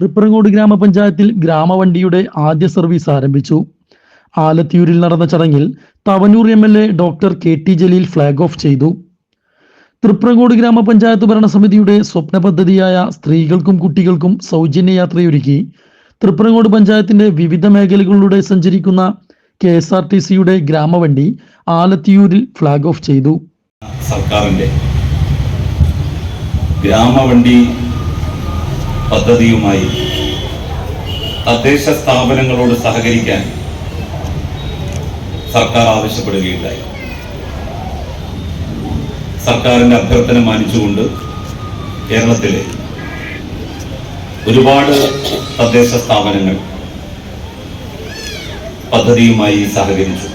തൃപ്രങ്ങോട് ഗ്രാമപഞ്ചായത്തിൽ ഗ്രാമവണ്ടിയുടെ ആദ്യ സർവീസ് ആരംഭിച്ചു. ആലത്തിയൂരിൽ നടന്ന ചടങ്ങിൽ Thavanur M L A doctor K T Jaleel flag off ചെയ്തു. തൃപ്രങ്ങോട് ഗ്രാമപഞ്ചായത്ത് ഭരണസമിതിയുടെ സ്വപ്ന പദ്ധതിയായ സ്ത്രീകൾക്കും കുട്ടികൾക്കും സൗജന്യ യാത്രയൊരുക്കി തൃപ്രങ്ങോട് പഞ്ചായത്തിന്റെ വിവിധ മേഖലകളിലൂടെ സഞ്ചരിക്കുന്ന കെ എസ് ആർ ടി സിയുടെ ഗ്രാമവണ്ടി ആലത്തിയൂരിൽ ഫ്ളാഗ് ഓഫ് ചെയ്തു. സർക്കാരിന്റെ ഗ്രാമവണ്ടി പദ്ധതിയുമായി തദ്ദേശ സ്ഥാപനങ്ങളോട് സഹകരിക്കാൻ സർക്കാർ ആവശ്യപ്പെടുകയുണ്ടായി. സർക്കാരിന്റെ അഭ്യർത്ഥന മാനിച്ചുകൊണ്ട് കേരളത്തിലെ ഒരുപാട് തദ്ദേശ സ്ഥാപനങ്ങൾ പദ്ധതിയുമായി സഹകരിച്ചു.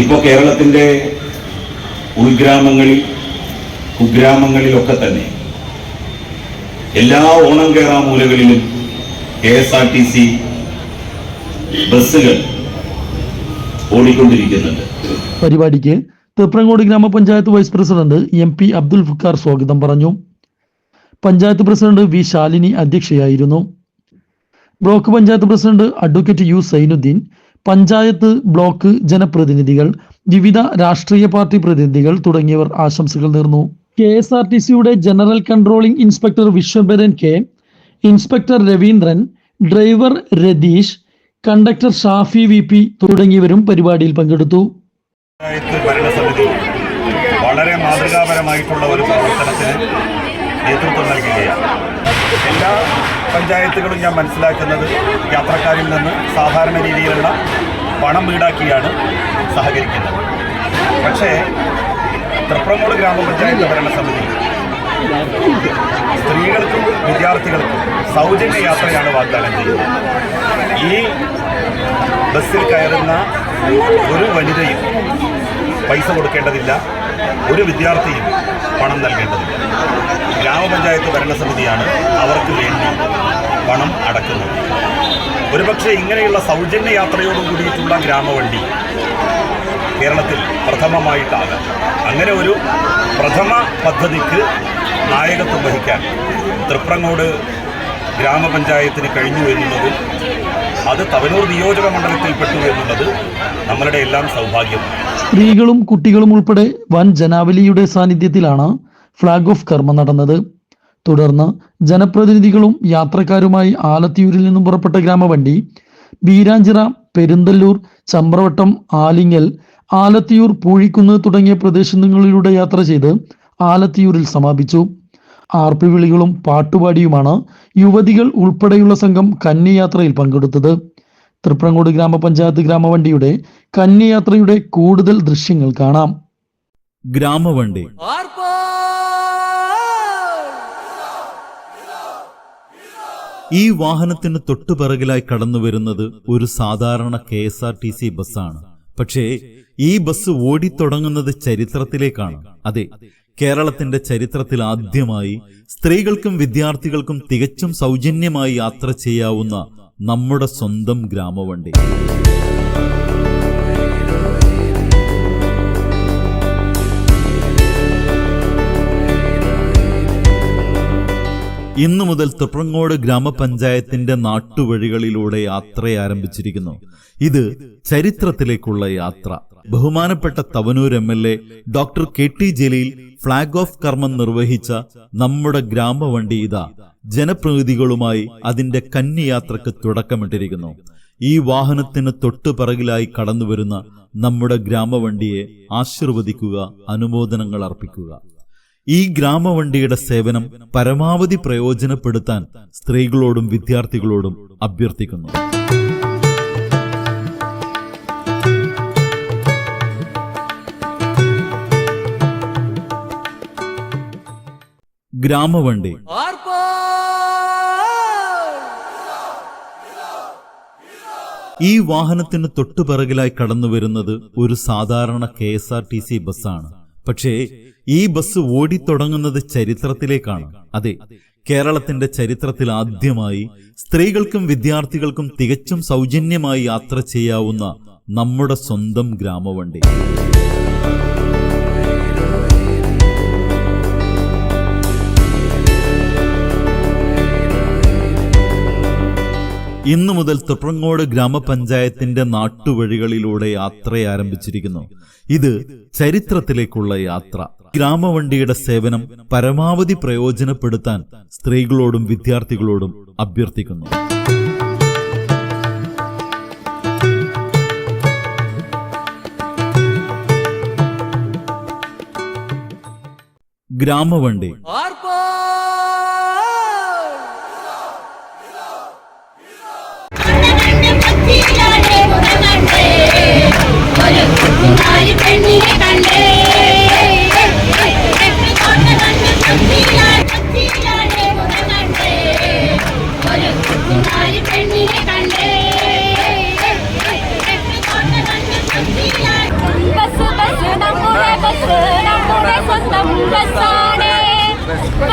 ഇപ്പോൾ കേരളത്തിന്റെ ഉൾഗ്രാമങ്ങളിൽ കുഗ്രാമങ്ങളിലൊക്കെ തന്നെ എല്ലാ ഓണം കേറാ മൂലകളിലും K S R T C ബസ്സുകൾ ഓടിക്കൊണ്ടിരിക്കുന്നുണ്ട്. പരിപാടിക്ക് തൃപ്രങ്ങോട് ഗ്രാമപഞ്ചായത്ത് vice president M P Abdul Fukkar സ്വാഗതം പറഞ്ഞു. Panchayat president V Shalini അധ്യക്ഷയായിരുന്നു. Block panchayat president advocate U Zainuddin panchayat block ജനപ്രതിനിധികൾ വിവിധ രാഷ്ട്രീയ പാർട്ടി പ്രതിനിധികൾ തുടങ്ങിയവർ ആശംസകൾ നേർന്നു. കെ എസ് ആർ ടി സിയുടെ general controlling inspector Vishwambharan K inspector Raveendran driver Ratheesh conductor Shafi V P തുടങ്ങിയവരും പരിപാടിയിൽ പങ്കെടുത്തു. വളരെ മാതൃകാപരമായിട്ടുള്ള ഒരു പ്രവർത്തനത്തിന് നേതൃത്വം നൽകുകയാണ്. എല്ലാ പഞ്ചായത്തുകളും ഞാൻ മനസ്സിലാക്കുന്നത് യാത്രക്കാരിൽ നിന്ന് സാധാരണ രീതിയിലുള്ള പണം ഈടാക്കിയാണ് സഹകരിക്കുന്നത്. പക്ഷേ തൃപ്രങ്ങോട് ഗ്രാമപഞ്ചായത്ത് ഭരണസമിതി സ്ത്രീകൾക്കും വിദ്യാർത്ഥികൾക്കും സൗജന്യ യാത്രയാണ് വാഗ്ദാനം ചെയ്യുന്നത്. ഈ ബസ്സിൽ കയറുന്ന ഒരു വനിതയും പൈസ കൊടുക്കേണ്ടതില്ല ഒരു വിദ്യാർത്ഥിയും പണം നൽകേണ്ടതില്ല. ഗ്രാമപഞ്ചായത്ത് ഭരണസമിതിയാണ് അവർക്ക് വേണ്ടി പണം അടക്കുന്നത്. ഒരുപക്ഷെ ഇങ്ങനെയുള്ള സൗജന്യ യാത്രയോട് കൂടിയിട്ടുള്ള ഗ്രാമവണ്ടി കേരളത്തിൽ പ്രഥമമായിട്ടാണ്. അങ്ങനെ ഒരു പ്രഥമ പദ്ധതിക്ക് നായകത്വം വഹിക്കാൻ തൃപ്രങ്ങോട് ഗ്രാമപഞ്ചായത്തിന് കഴിഞ്ഞു എന്നുള്ളത് അത് തവനൂർ നിയോജക മണ്ഡലത്തിൽപ്പെട്ടു എന്നുള്ളത് നമ്മളുടെ എല്ലാം സൗഭാഗ്യം. സ്ത്രീകളും കുട്ടികളും ഉൾപ്പെടെ വൻ ജനാവലിയുടെ സാന്നിധ്യത്തിലാണ് ഫ്ളാഗ് ഓഫ് കർമ്മം നടന്നത്. തുടർന്ന് ജനപ്രതിനിധികളും യാത്രക്കാരുമായി ആലത്തിയൂരിൽ നിന്നും പുറപ്പെട്ട ഗ്രാമവണ്ടി ബീരാഞ്ചിറ പെരുന്തല്ലൂർ ചമ്പ്രവട്ടം ആലിങ്ങൽ ആലത്തിയൂർ പൂഴിക്കുന്ന് തുടങ്ങിയ പ്രദേശങ്ങളിലൂടെ യാത്ര ചെയ്ത് ആലത്തിയൂരിൽ സമാപിച്ചു. ആർപ്പി വിളികളും പാട്ടുപാടിയുമാണ് യുവതികൾ ഉൾപ്പെടെയുള്ള സംഘം കന്നിയാത്രയിൽ പങ്കെടുത്തത്. തൃപ്രങ്ങോട് ഗ്രാമപഞ്ചായത്ത് ഗ്രാമവണ്ടിയുടെ കന്നിയാത്രയുടെ കൂടുതൽ ദൃശ്യങ്ങൾ കാണാം. ഗ്രാമവണ്ടി. ഈ വാഹനത്തിന് തൊട്ടുപിറകിലായി കടന്നു വരുന്നത് ഒരു സാധാരണ K S R T C ബസ്സാണ്. പക്ഷേ ഈ ബസ് ഓടിത്തുടങ്ങുന്നത് ചരിത്രത്തിലേക്കാണ്. അതെ കേരളത്തിന്റെ ചരിത്രത്തിൽ ആദ്യമായി സ്ത്രീകൾക്കും വിദ്യാർത്ഥികൾക്കും തികച്ചും സൗജന്യമായി യാത്ര ചെയ്യാവുന്ന നമ്മുടെ സ്വന്തം ഗ്രാമവണ്ടി. ഇന്നു മുതൽ തൃപ്രങ്ങോട് ഗ്രാമപഞ്ചായത്തിന്റെ നാട്ടുവഴികളിലൂടെ യാത്ര ആരംഭിച്ചിരിക്കുന്നു. ഇത് ചരിത്രത്തിലേക്കുള്ള യാത്ര. ബഹുമാനപ്പെട്ട Thavanur M L A doctor K T Jaleel flag off കർമ്മം നിർവഹിച്ച നമ്മുടെ ഗ്രാമവണ്ടി ഇതാ. ജനപ്രതിനിധികളുമായി അതിന്റെ കന്നിയാത്രക്ക് തുടക്കമിട്ടിരിക്കുന്നു. ഈ വാഹനത്തിന് തൊട്ടു പിറകിലായി കടന്നുവരുന്ന നമ്മുടെ ഗ്രാമവണ്ടിയെ ആശീർവദിക്കുക അനുമോദനങ്ങൾ അർപ്പിക്കുക. ഈ ഗ്രാമവണ്ടിയുടെ സേവനം പരമാവധി പ്രയോജനപ്പെടുത്താൻ സ്ത്രീകളോടും വിദ്യാർത്ഥികളോടും അഭ്യർത്ഥിക്കുന്നു. ഗ്രാമവണ്ടി. ഈ വാഹനത്തിന് തൊട്ടുപിറകിലായി കടന്നു വരുന്നത് ഒരു സാധാരണ K S R T C ബസ്സാണ്. പക്ഷേ ഈ ബസ് ഓടിത്തുടങ്ങുന്നത് ചരിത്രത്തിലേക്കാണ്. അതെ കേരളത്തിന്റെ ചരിത്രത്തിൽ ആദ്യമായി സ്ത്രീകൾക്കും വിദ്യാർത്ഥികൾക്കും തികച്ചും സൗജന്യമായി യാത്ര ചെയ്യാവുന്ന നമ്മുടെ സ്വന്തം ഗ്രാമവണ്ടി. ഇന്നു മുതൽ തൃപ്രങ്ങോട് ഗ്രാമപഞ്ചായത്തിന്റെ നാട്ടുവഴികളിലൂടെ യാത്ര ആരംഭിച്ചിരിക്കുന്നു. ഇത് ചരിത്രത്തിലേക്കുള്ള യാത്ര. ഗ്രാമവണ്ടിയുടെ സേവനം പരമാവധി പ്രയോജനപ്പെടുത്താൻ സ്ത്രീകളോടും വിദ്യാർത്ഥികളോടും അഭ്യർത്ഥിക്കുന്നു. ഗ്രാമവണ്ടി.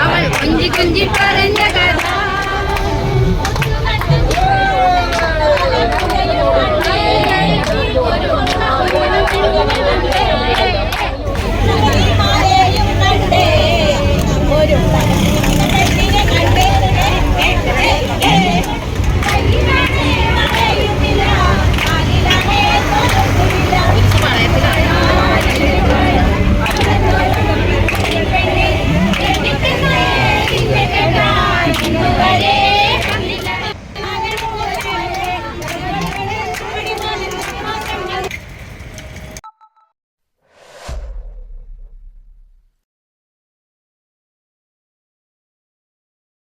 அவள் கொஞ்சி கொஞ்சி பறந்த